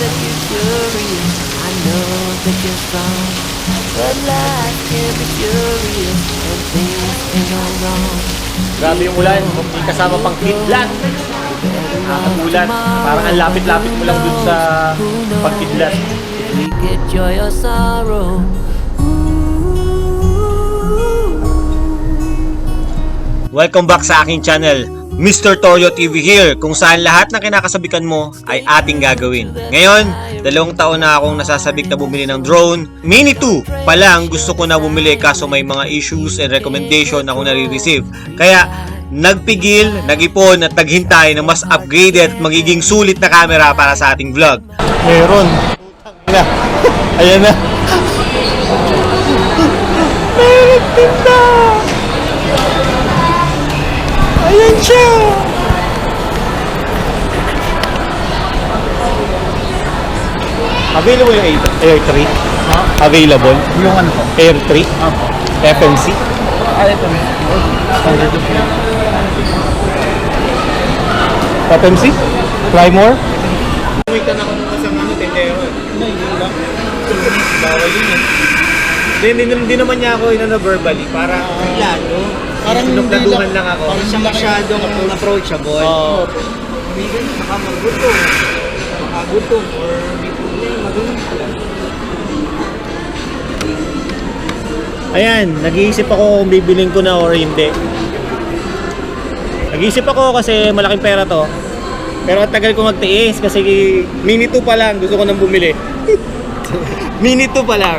that you're curious. I know that you're strong. But life can be curious and things can go wrong. Grabe yung ulan. May kasama pang kidlat. Nakakagulat. Parang ang lapit-lapit mo lang dun sa pagkidlat. We get joy or sorrow. Welcome back sa aking channel, Mr. Toyo TV here, kung saan lahat ng kinakasabikan mo ay ating gagawin. Ngayon, dalawang taon na akong nasasabik na bumili ng drone. Mini 2 pa lang gusto ko na bumili kaso may mga issues and recommendation ako nare-receive. Kaya, nagpigil, nag-ipon at naghintay ng mas upgraded at magiging sulit na camera para sa ating vlog. Meron. Na. Ayan na. Meron. Ayan siya! Available yung Air- Air 3? Available? Yung ano po? Air 3? Apo. FMC? Ah, ito. Standard of FMC? Fly more? Umitan ako nung isang ano, tendero. Hindi, hindi lang. Bawal yun eh. Hindi, naman niya ako inano verbally. Para Lalo. Parang Sinupladuhan lang ako. Parang siya masyadong approachable. Oo. Bigan, baka magutom. Baka or may problema. Magutom sila. Ayan, nag-iisip ako kung bibiling ko na or hindi. Nag-iisip ako kasi malaking pera to. Pero ang tagal ko magtiis kasi mini 2 pa lang gusto ko nang bumili. mini 2 pa lang.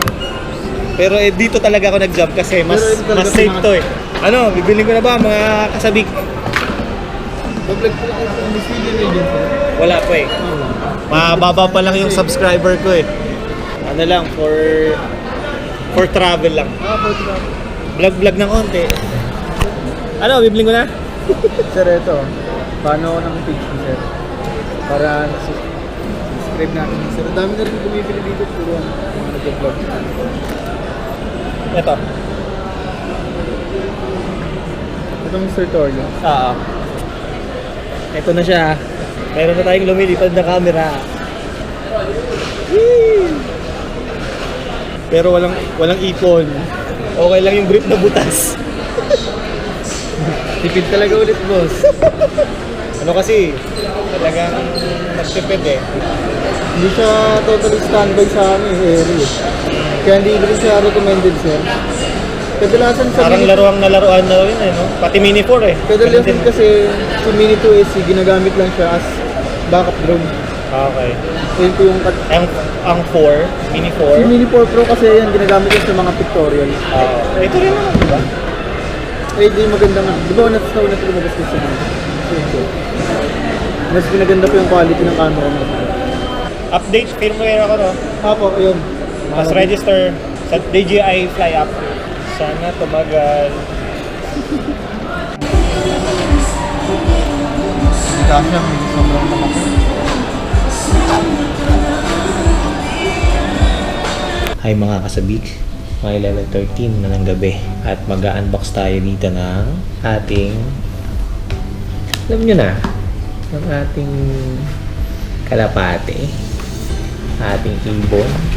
Pero eh, dito talaga ako nag-jump kasi mas mas safe to eh. Ano, bibiling ko na ba mga kasabik? Mag-vlog po ako sa Miss Agency. Wala pa eh. Mababa pa lang yung subscriber ko eh. Ano lang, for for travel lang. Ah, po ito. Vlog-vlog ng konti. Ano, bibiling ko na? Sir, ito. Paano ng page ni sir? Para subscribe natin. Sir, dami na rin bumibili dito. Puro ano, mga nag-vlog. Ito. Ito Mr. Torio. Oo. Ito na siya. Meron na tayong lumilipad na camera. Whee! Pero walang walang ipon. Okay lang yung grip na butas. Tipid talaga ulit, boss. Ano kasi, talagang nagtipid eh. Hindi siya totally standby sa amin, area. Kaya hindi rin siya recommended, sir. Kadalasan sa Parang Mini, laruang nalaruan na rin eh, no? Pati Mini 4 eh. kadalasan Ganun din. kasi sa Mini 2SC, ginagamit lang siya as backup drone. Okay. Yun po yung kat- Ang, ang 4, Mini 4. Yung Mini 4 Pro kasi yan, ginagamit yan sa mga pictorials. Oo. ito rin naman, di ba? Eh, di maganda nga. Di ba una sa una ito lumabas ko sa mga? Mas pinaganda po yung quality ng camera mo. Update, firmware ako, no? Apo, yun. Mas register sa DJI Fly App. Sana tumagal. Hindi kasi may sobrang naman. Hi mga kasabik, mga 11.13 na ng gabi at mag-unbox tayo dito ng ating alam nyo na ng ating kalapate ating ibon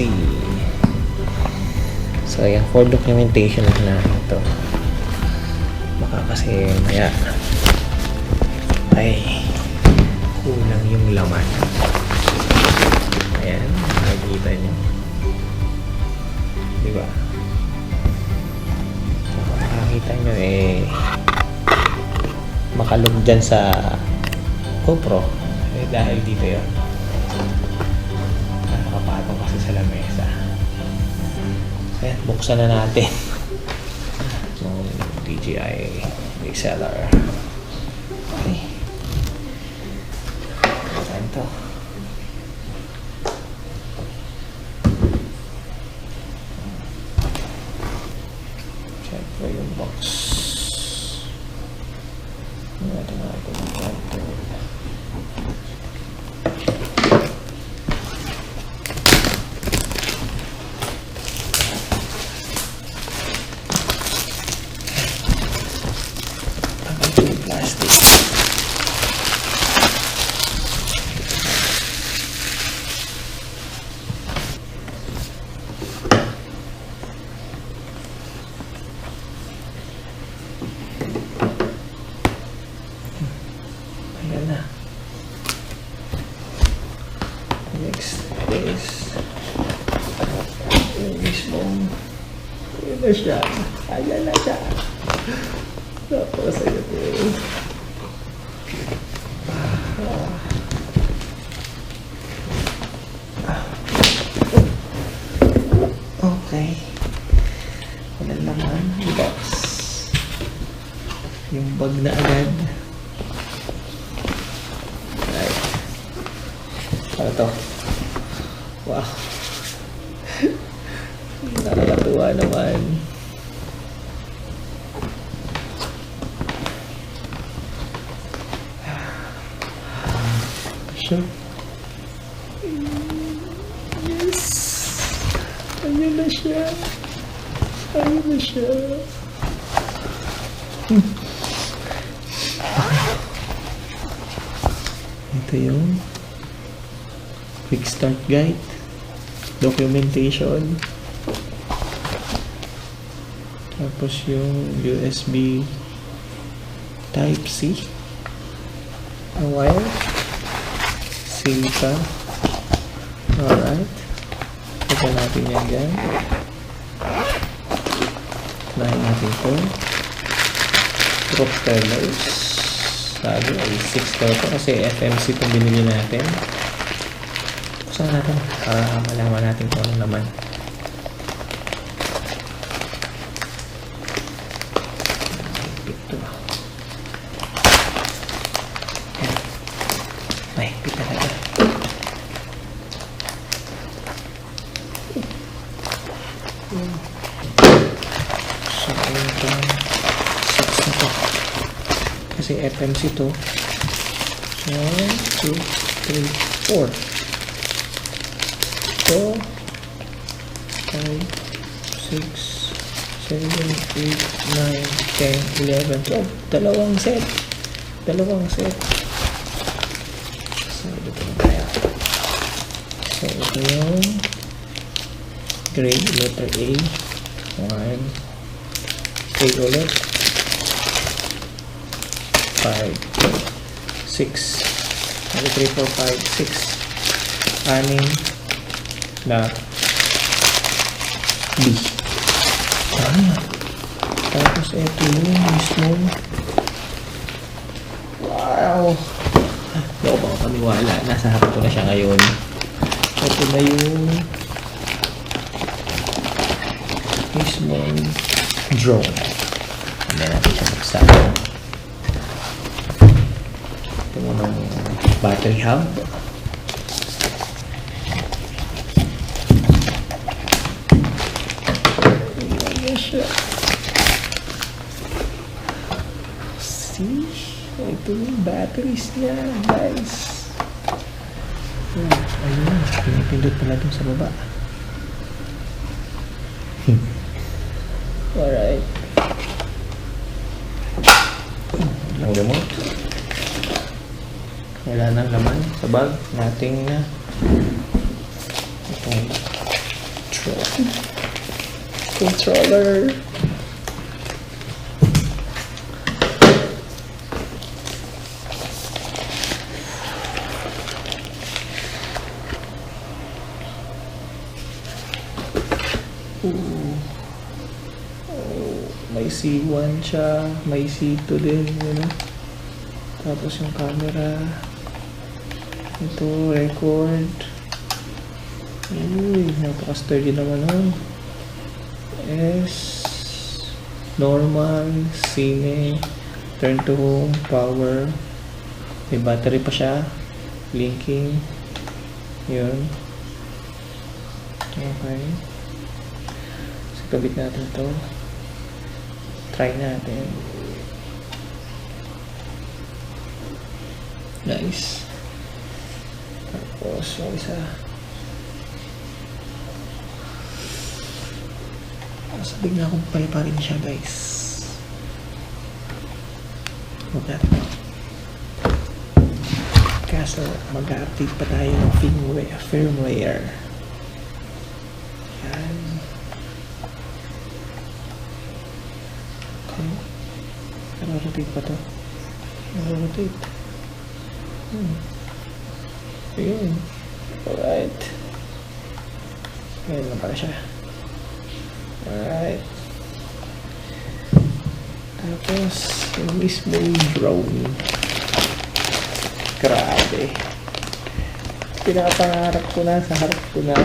see so yan for documentation lang natin ito baka kasi maya ay kulang yung laman. Ayan, nakikita nyo. Di ba? So, kung makikita nyo eh, makalog dyan sa GoPro. Eh, dahil dito yun. Ayan, buksan na natin. Yung DJI DSLR. Okay. Saan to? Check ko yung box. Ano natin natin yung contour. Tagal yung plastic. Ayan na siya. Ayan na siya. Napakasaya ko. Okay. Wala naman. Box. Yung bag na agad. Right. Ano to? Wow. Nakakatuwa naman. Siya. Yes! Ayun na siya. Ayun na siya. Hmm. Ito yung quick start guide, documentation, tapos yung USB type C, a wire, silica, alright, ito natin yan dyan, Try natin ito, propellers, sabi ay 6 daw ito kasi FMC itong binili natin, buksan natin. Para malaman natin kung ano naman. Ito. Ay, pita na So, ito. Six na to. Kasi FMC to. So, 1, 2, 3, 4. So, 5, 6, 7, 8, 9, 10, 11, 12. Dalawang set. Dalawang set. So, dito na tayo. Ito yung grade, letter A. 1, 8 ulit. 5, 6, 3, 4, 5, 6. Anim na B. Ah. Tapos ito yung mismo. Wow! Hindi ako makapaniwala. Nasa harap ko na siya ngayon. Ito na yung mismo drone. Hindi natin siya buksan. Ito muna yung battery hub. See? Ito yung batteries niya, guys. Ayun. Pinipindot pala dun sa baba. Alright. Yung remote. Wala nang laman sa bag. Nating na. Itong tro- controller. Ooh. Oh, may C1 siya, may C2 din, you know. Tapos yung camera. Ito, record. Uy, napaka-sturdy naman nun. S, normal, cine, turn to home, power. May battery pa siya. Blinking. Yun. Okay. So, kabit natin to. Try natin. Nice. Tapos, yung isa. Sabig na akong paliparin siya, guys. Huwag natin. Kaso, mag-update pa tayo ng firmware. firmware. Yan. Okay. Naro-rotate pa to. Naro-rotate. Hmm. Ayun. Alright. Ayun na pala siya. Alright. Tapos, yung mismo drone. Grabe. Pinapangarap ko na sa harap ko na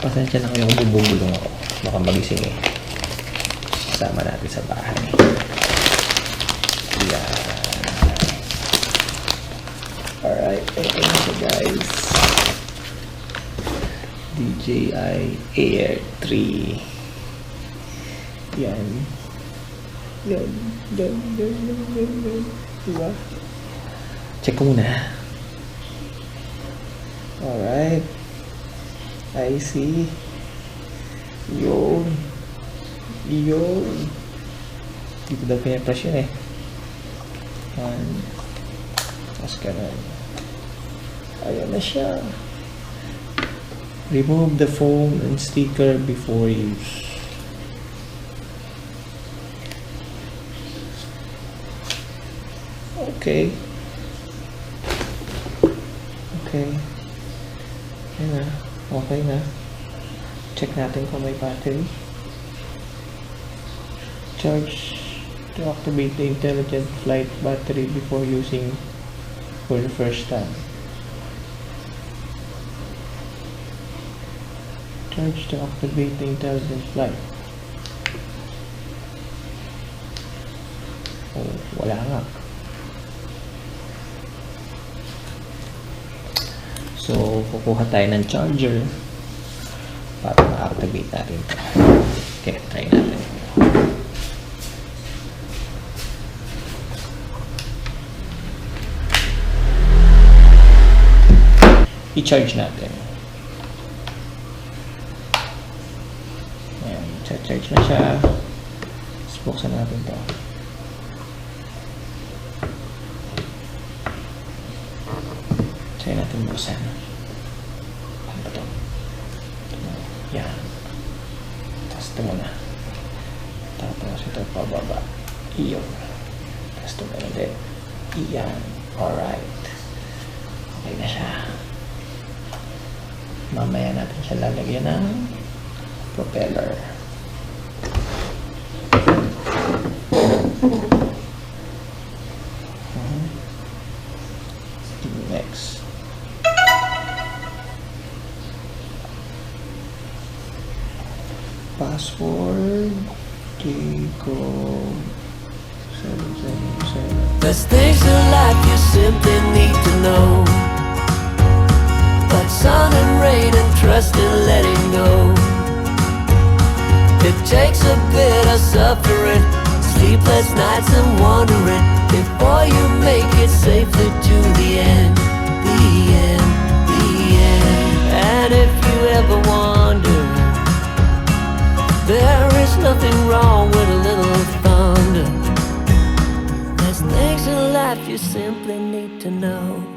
Pasensya na kayo kung bubulong ako. Baka magising eh. Sasama natin sa bahay. Ito na siya guys. DJI Air 3. Yan. Yan. Yan. Yan. Yan. Yan. Yan. Diba? Check ko muna. Alright. I see. Yun. Yun. Dito daw pinapress yun eh. Yan. Tapos ganun. Ayan na siya. Remove the foam and sticker before use. Okay. Okay. Ayan na. Okay na. Check natin kung may battery. Charge to activate the intelligent flight battery before using for the first time. Charge to activate the intelligent flight. Oh, wala nga. So, kukuha tayo ng charger para ma-activate natin. Okay, try natin. I-charge natin. Ayan, charge na siya. Tapos buksan natin ito. Try natin buksan. Ano ba ito? Yan. Tapos ito muna. Tapos ito pababa. Iyon. Tapos ito na ulit. Iyan. Alright. Okay na siya. Mamaya natin siya lalagyan ng propeller. Kiko. 777. There's things in life you simply need to know. Like sun and rain and trust and letting go. It takes a bit of suffering, sleepless nights and wondering before you make it safely to the end, the end, the end. And if you ever wonder, there is nothing wrong with a little thunder. There's things in life you simply need to know.